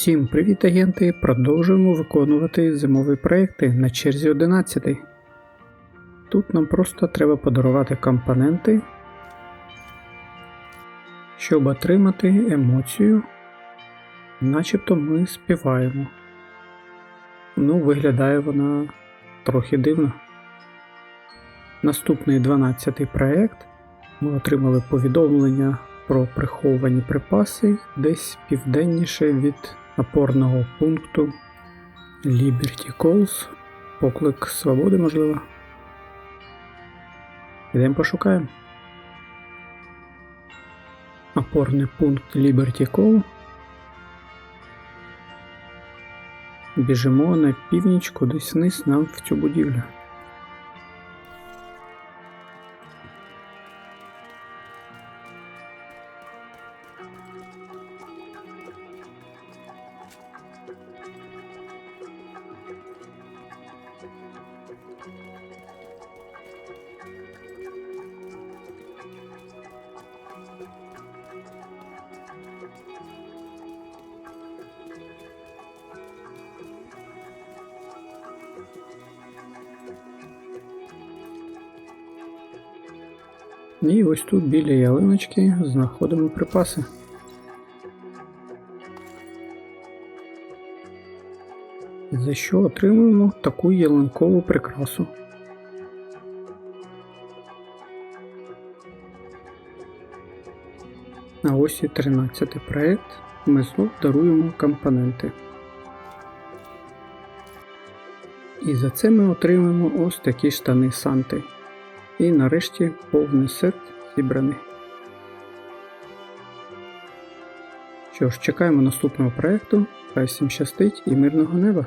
Всім привіт, агенти! Продовжуємо виконувати зимові проекти на черзі 11. Тут нам просто треба подарувати компоненти, щоб отримати емоцію, начебто ми співаємо. Ну, виглядає вона трохи дивно. Наступний 12 проект. Ми отримали повідомлення про приховані припаси десь південніше від опорного пункту Liberty Calls. Поклик свободи, можливо. Ідемо пошукаємо. Опорний пункт Liberty Call. Біжимо на північ кудись вниз нам в цю будівлю. І ось тут біля ялиночки знаходимо припаси. За що отримуємо таку ялинкову прикрасу. А ось і 13 проект. Ми знов даруємо компоненти. І за це ми отримаємо ось такі штани Санти. І нарешті повний сет зібраний. Що ж, чекаємо наступного проєкту. Хай всім щастить і мирного неба!